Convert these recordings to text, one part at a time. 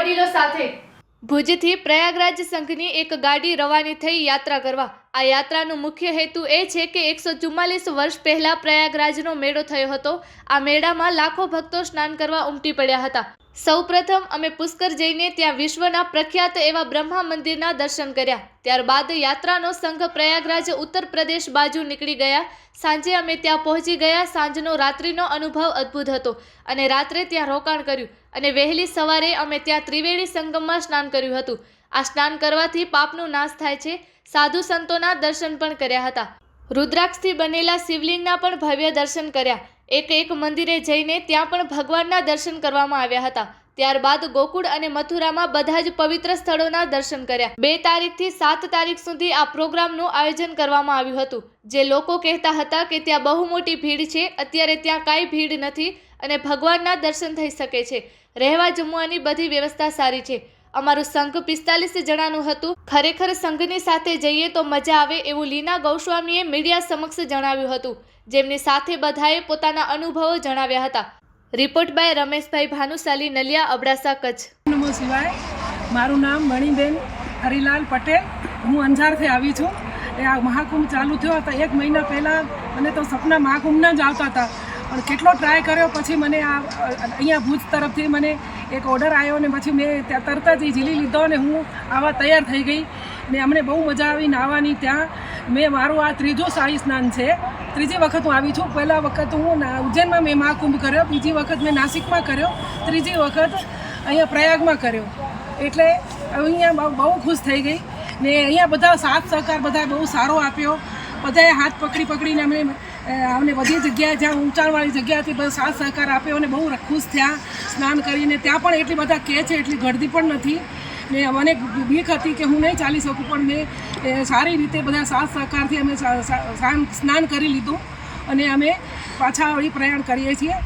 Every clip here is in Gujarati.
વડીલો સાથે. ભુજથી પ્રયાગરાજ સંઘની એક ગાડી રવાની થઈ યાત્રા કરવા આ યાત્રાનો મુખ્ય હેતુ એ છે કે એકસો ચુમ્માલીસ વર્ષ પહેલા પ્રયાગરાજનો મેળો થયો હતો. આ મેળામાં લાખો ભક્તો સ્નાન કરવા ઉમટી પડ્યા હતા. સૌપ્રથમ અમે પુષ્કર જઈને ત્યાં વિશ્વના પ્રખ્યાત એવા બ્રહ્મા મંદિરના દર્શન કર્યા. ત્યારબાદ યાત્રાનો સંઘ પ્રયાગરાજ ઉત્તર પ્રદેશ બાજુ નીકળી ગયા. સાંજે અમે ત્યાં પહોંચી ગયા. સાંજનો રાત્રિનો અનુભવ અદ્ભુત હતો અને રાત્રે ત્યાં રોકાણ કર્યું અને વહેલી સવારે અમે ત્યાં ત્રિવેણી સંગમમાં સ્નાન કર્યું હતું. આ સ્નાન કરવાથી પાપનો નાશ થાય છે. સાધુ સંતોના દર્શન પણ કર્યા હતા. રુદ્રાક્ષથી બનેલા શિવલિંગના પણ ભવ્ય દર્શન કર્યા. એક એક મંદિરે જઈને ત્યાં પણ ભગવાનના દર્શન કરવામાં આવ્યા હતા. ત્યારબાદ ગોકુળ અને મથુરામાં બધા જ પવિત્ર સ્થળોના દર્શન કર્યા. બે તારીખથી સાત તારીખ સુધી આ પ્રોગ્રામનું આયોજન કરવામાં આવ્યું હતું. જે લોકો કહેતા હતા કે ત્યાં બહુ મોટી ભીડ છે, અત્યારે ત્યાં કાંઈ ભીડ નથી અને ભગવાનના દર્શન થઈ શકે છે. રહેવા જમવાની બધી વ્યવસ્થા સારી છે. અમારું સંઘ પિસ્તાલીસ જણાનું હતું. ખરેખર સંઘની સાથે જઈએ તો મજા આવે એવું લીના ગૌસ્વામીએ મીડિયા સમક્ષ જણાવ્યું હતું. જેમની સાથે બધાએ પોતાના અનુભવો જણાવ્યા હતા. Report by Rameshbhai Bhanushali, Naliya Abdasa, Kutch. નમો શિવાય. મારું નામ મણિબેન હરિલાલ પટેલ. હું અંજારથી આવી છું. એ આ મહાકુંભ ચાલુ થયો હતો એક મહિના પહેલાં. મને તો સપના મહાકુંભના જ આવતા હતા. પણ કેટલો ટ્રાય કર્યો, પછી મને આ અહીંયા ભુજ તરફથી મને એક ઓર્ડર આવ્યો ને પછી મેં ત્યાં તરત જ ઝીલી લીધો ને હું આવા તૈયાર થઈ ગઈ. ને અમને બહુ મજા આવી નાહવાની ત્યાં. મેં મારું આ ત્રીજું શાહી સ્નાન છે. ત્રીજી વખત હું આવી છું. પહેલા વખત હું ઉજ્જૈનમાં મેં મહાકુંભ કર્યો. બીજી વખત મેં નાસિકમાં કર્યો. ત્રીજી વખત અહીંયા પ્રયાગમાં કર્યો. એટલે અહીંયા બહુ- ખુશ થઈ ગઈ. ને અહીંયા બધા સાથ સહકાર, બધા બહુ સારો આપ્યો. બધાએ હાથ પકડી પકડીને અમને અમને બધી જગ્યાએ જ્યાં ઊંચાણવાળી જગ્યાથી બધો સાથ સહકાર આપ્યો અને બહુ ખુશ થયા સ્નાન કરીને. ત્યાં પણ એટલી બધા કહે છે, એટલી ગળદી પણ નથી. ને મને બીક હતી કે હું નહીં ચાલી શકું, પણ મેં સારી રીતે બધા સાથ સહકારથી અમે સ્નાન કરી લીધું અને અમે પાછા વળી પ્રયાણ કરીએ છીએ.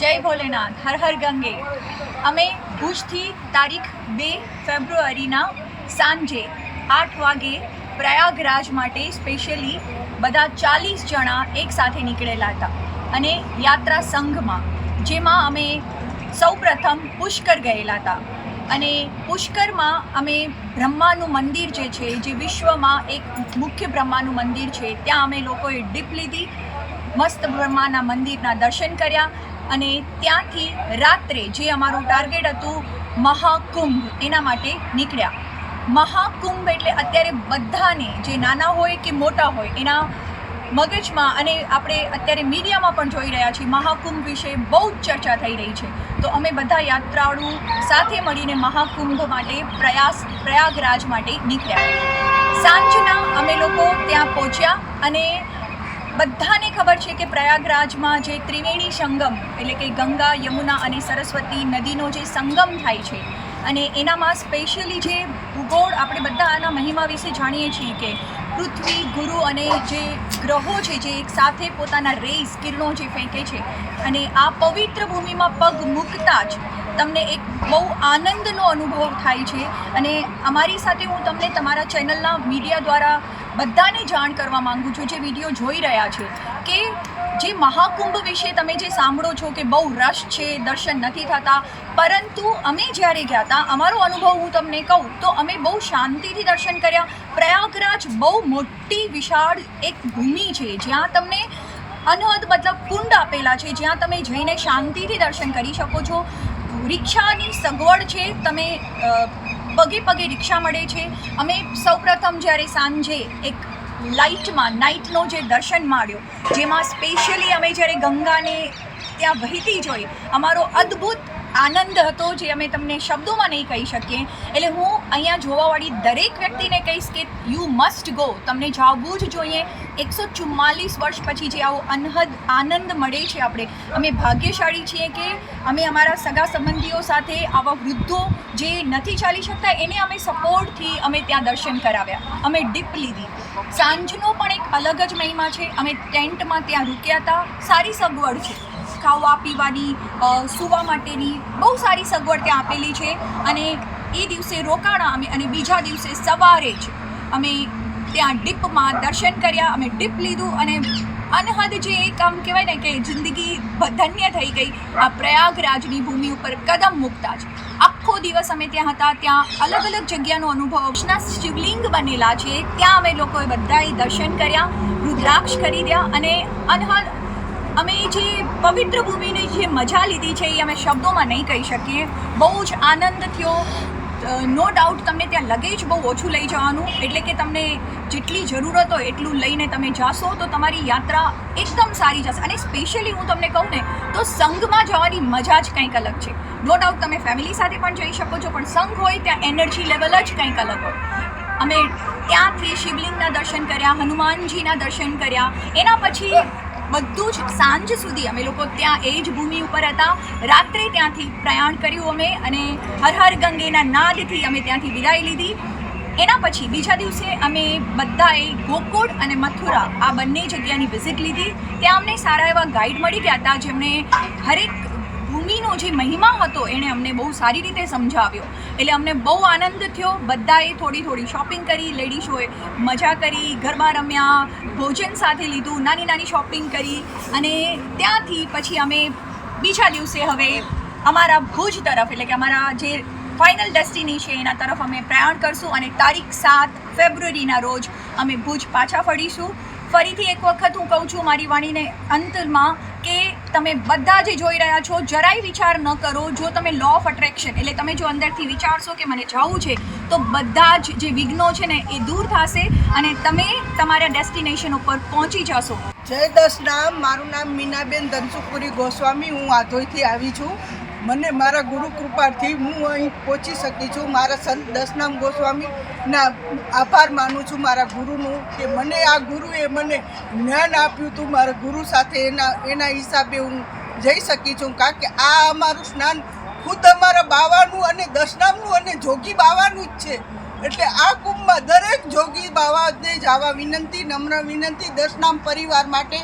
જય ભોલેનાથ, હર હર ગંગે. અમે ભુજથી તારીખ બે ફેબ્રુઆરીના સાંજે આઠ વાગે પ્રયાગરાજ માટે સ્પેશિયલી બધા ચાલીસ જણા એકસાથે નીકળેલા હતા. અને યાત્રા સંઘમાં, જેમાં અમે સૌપ્રથમ પુષ્કર ગયેલા હતા. અને પુષ્કરમાં અમે બ્રહ્માનું મંદિર જે છે, જે વિશ્વમાં એક મુખ્ય બ્રહ્માનું મંદિર છે, ત્યાં અમે લોકોએ ડીપ લીધી, મસ્ત બ્રહ્માના મંદિરના દર્શન કર્યા. અને ત્યાંથી રાત્રે જે અમારું ટાર્ગેટ હતું, મહાકુંભ, એના માટે નીકળ્યા. મહાકુંભ એટલે અત્યારે બધાને, જે નાના હોય કે મોટા હોય, એના મગજમાં અને આપણે અત્યારે મીડિયામાં પણ જોઈ રહ્યા છીએ, મહાકુંભ વિશે બહુ જ ચર્ચા થઈ રહી છે. તો અમે બધા યાત્રાળુ સાથે મળીને મહાકુંભ માટે પ્રયાસ, પ્રયાગરાજ માટે નીકળ્યા. સાંજના અમે લોકો ત્યાં પહોંચ્યા અને બધાને ખબર છે કે પ્રયાગરાજમાં જે ત્રિવેણી સંગમ, એટલે કે ગંગા, યમુના અને સરસ્વતી નદીનો જે સંગમ થાય છે અને એનામાં સ્પેશિયલી જે ભૂગોળ આપણે બધા આના મહિમા વિશે જાણીએ છીએ કે પૃથ્વી, ગુરુ અને જે ગ્રહો છે, જે એક સાથે પોતાના રેસ, કિરણો જે ફેંકે છે અને આ પવિત્ર ભૂમિમાં પગ મૂકતા જ તમને એક બહુ આનંદનો અનુભવ થાય છે. અને અમારી સાથે હું તમને તમારા ચેનલના મીડિયા દ્વારા બધાને જાણ કરવા માંગુ છું, જે વીડિયો જોઈ રહ્યા છે, કે જે મહાકુંભ વિશે તમે જે સાંભળો છો કે બહુ રશ છે, દર્શન નથી થતા, પરંતુ અમે જ્યારે ગયા હતા, અમારો અનુભવ હું તમને કહું, તો અમે બહુ શાંતિથી દર્શન કર્યા. પ્રયાગરાજ બહુ મોટી, વિશાળ એક ભૂમિ છે, જ્યાં તમને અનહદ મતલબ કુંડ આપેલા છે, જ્યાં તમે જઈને શાંતિથી દર્શન કરી શકો છો. રિક્ષાની સગવડ છે, તમે પગે પગે રિક્ષા મળે છે. અમે સૌપ્રથમ જ્યારે સાંજે એક લાઇટમાં નાઇટનો જે દર્શન માણ્યો, જેમાં સ્પેશિયલી અમે જ્યારે ગંગાને ત્યાં વહેતી જોઈ, અમારો અદ્ભુત આનંદ હતો જે અમે તમને શબ્દોમાં નહીં કહી શકીએ. એટલે હું અહીંયા જોવાવાળી દરેક વ્યક્તિને કહીશ કે યુ મસ્ટ ગો તમને જાવવું જ જોઈએ. એકસો ચુમ્માલીસ વર્ષ પછી જે આવો અનહદ આનંદ મળે છે આપણે. અમે ભાગ્યશાળી છીએ કે અમે અમારા સગા સંબંધીઓ સાથે આવા વૃદ્ધો જે નથી ચાલી શકતા એને અમે સપોર્ટથી અમે ત્યાં દર્શન કરાવ્યા. અમે ડીપ લીધી. સાંજનો પણ એક અલગ જ મહિમા છે. અમે ટેન્ટમાં ત્યાં રૂક્યા હતા. સારી સગવડ છે. ખાવા પીવાની સૂવા માટેની બહુ સારી સગવડ ત્યાં આપેલી છે અને એ દિવસે રોકાણા અમે અને બીજા દિવસે સવારે જ અમે ત્યાં ડીપમાં દર્શન કર્યા, અમે ડીપ લીધું અને અનહદ જે એક આમ કહેવાય ને કે જિંદગી ધન્ય થઈ ગઈ, આ પ્રયાગરાજની ભૂમિ ઉપર કદમ મૂકતા જ. આખો દિવસ અમે ત્યાં હતા, ત્યાં અલગ અલગ જગ્યાનો અનુભવ. અક્ષના શિવલિંગ બનેલા છે, ત્યાં અમે લોકોએ બધાએ દર્શન કર્યા, રુદ્રાક્ષ ખરીદ્યા અને અનહદ અમે જે પવિત્ર ભૂમિની જે મજા લીધી છે એ અમે શબ્દોમાં નહીં કહી શકીએ. બહુ જ આનંદ થયો. નો ડાઉટ તમને ત્યાં લગેજ બહુ ઓછું લઈ જવાનું. એટલે કે તમને જેટલી જરૂરત હોય એટલું લઈને તમે જાશો તો તમારી યાત્રા એકદમ સારી જશે. અને સ્પેશિયલી હું તમને કહું ને, તો સંઘમાં જવાની મજા જ કંઈક અલગ છે. નો ડાઉટ તમે ફેમિલી સાથે પણ જઈ શકો છો, પણ સંઘ હોય ત્યાં એનર્જી લેવલ જ કંઈક અલગ હોય. અમે ત્યાંથી શિવલિંગના દર્શન કર્યા, હનુમાનજીના દર્શન કર્યા. એના પછી બધું જ સાંજ સુધી અમે લોકો ત્યાં એ જ ભૂમિ ઉપર હતા. રાત્રે ત્યાંથી પ્રયાણ કર્યું અમે અને હર હર ગંગેના નાદથી અમે ત્યાંથી વિદાય લીધી. એના પછી બીજા દિવસે અમે બધાએ ગોકુળ અને મથુરા આ બંને જગ્યાની વિઝિટ લીધી. ત્યાં અમને સારા એવા ગાઈડ મળી ગયા હતા જેમણે હરેક ભૂમિનો જે મહિમા હતો એણે અમને બહુ સારી રીતે સમજાવ્યો. એટલે અમને બહુ આનંદ થયો. બધાએ થોડી થોડી શોપિંગ કરી લેડીઝોએ મજા કરી, ગરબા રમ્યા, ભોજન સાથે લીધું, નાની નાની શોપિંગ કરી અને ત્યાંથી પછી અમે બીજા દિવસે હવે અમારા ભુજ તરફ, એટલે કે અમારા જે ફાઇનલ ડેસ્ટિની છે એના તરફ અમે પ્રયાણ કરશું અને તારીખ સાત ફેબ્રુઆરીના રોજ અમે ભુજ પાછા ફરીશું. ફરીથી એક વખત હું કહું છું મારી વાણીને અંતમાં કે તમે બધા જે જોઈ રહ્યા છો, જરાય વિચાર ન કરો. જો તમે લો ઓફ અટ્રેક્શન એટલે તમે જો અંદરથી વિચારશો કે મને જવું છે, તો બધા જ જે વિઘ્નો છે ને, એ દૂર થશે અને તમે તમારા ડેસ્ટિનેશન ઉપર પહોંચી જશો. જય દસ દસનામ મારું નામ મીનાબેન ધનસુખપુરી ગોસ્વામી. હું આધોઈથી આવી છું. મને મારા ગુરુ કૃપાથી હું અહીં પહોંચી શકી છું. મારા સંત દસનામ ગોસ્વામીના આભાર માનું છું મારા ગુરુનું કે મને આ ગુરુએ મને જ્ઞાન આપ્યું હતું. મારા ગુરુ સાથે એના એના હિસાબે હું જઈ શકી છું. કારણ કે આ અમારું સ્નાન ખુદ અમારા બાવાનું અને દસનામનું અને જોગી બાવાનું જ છે. એટલે આ કુંભમાં દરેક જોગી બાવાને જ આવા વિનંતી, નમ્ર વિનંતી દસનામ પરિવાર માટે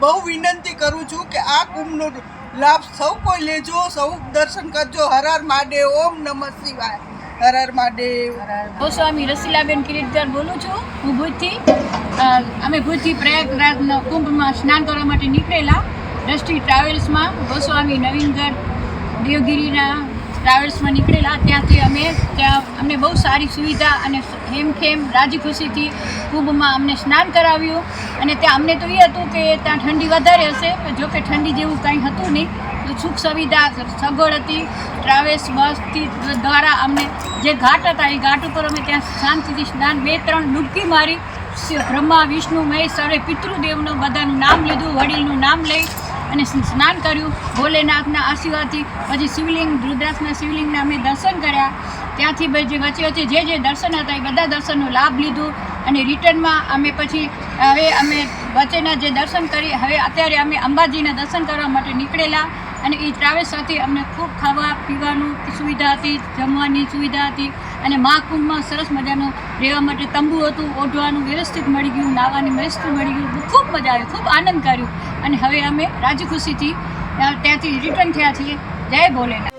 બહુ વિનંતી કરું છું કે આ કુંભનો લાભ સૌ કોઈ લેજો, સૌ દર્શન કરજો. હર માડે ઓમ નમઃ શિવાય. હર હર મહાદેવ. ગોસ્વામી રસીલાબેન કિરીટદાર બોલું છું. હું ભુજથી અમે ભુજથી પ્રયાગરાજના કુંભમાં સ્નાન કરવા માટે નીકળેલા દ્રષ્ટિ ટ્રાવેલ્સમાં ગોસ્વામી નવીનગઢ દેવગીરીના ટ્રાવેલ્સમાં નીકળેલા, ત્યાંથી અમે ત્યાં અમને બહુ સારી સુવિધા અને હેમખેમ રાજી ખુશીથી કુંભમાં અમને સ્નાન કરાવ્યું. અને ત્યાં અમને તો એ હતું કે ત્યાં ઠંડી વધારે હશે, પણ જો કે ઠંડી જેવું કંઈ હતું નહીં. તો સુખ સુવિધા, સગવડ હતી. ટ્રાવેલ્સ બસથી દ્વારા અમને જે ઘાટ હતા, એ ઘાટ ઉપર અમે ત્યાં શાંતિથી સ્નાન બે ત્રણ ડૂબકી મારી. બ્રહ્મા, વિષ્ણુ, મહેશ સર્વે પિતૃદેવનું બધાનું નામ લીધું, વડીલનું નામ લઈ. અને સ્નાન કર્યું. ભોલેનાથના આશીર્વાદથી પછી શિવલિંગ, રુદ્રાક્ષના શિવલિંગના અમે દર્શન કર્યા. ત્યાંથી પછી વચ્ચે વચ્ચે જે જે દર્શન હતા એ બધા દર્શનનો લાભ લીધું અને રિટર્નમાં અમે પછી હવે અમે વચ્ચેના જે દર્શન કરી, હવે અત્યારે અમે અંબાજીના દર્શન કરવા માટે નીકળેલા. અને એ ટ્રાવેલ્સ સાથે અમને ખૂબ ખાવા પીવાનું સુવિધા હતી, જમવાની સુવિધા હતી અને મહાકુંભમાં સરસ મજાનું રહેવા માટે તંબુ હતું, ઓઢવાનું વ્યવસ્થિત મળી ગયું નાવાની વ્યવસ્થિત મળી ગયું ખૂબ મજા આવી, ખૂબ આનંદ કર્યો. અને હવે અમે રાજી ખુશીથી ત્યાંથી રિટર્ન થયા છીએ. જય ભોલેનાથ.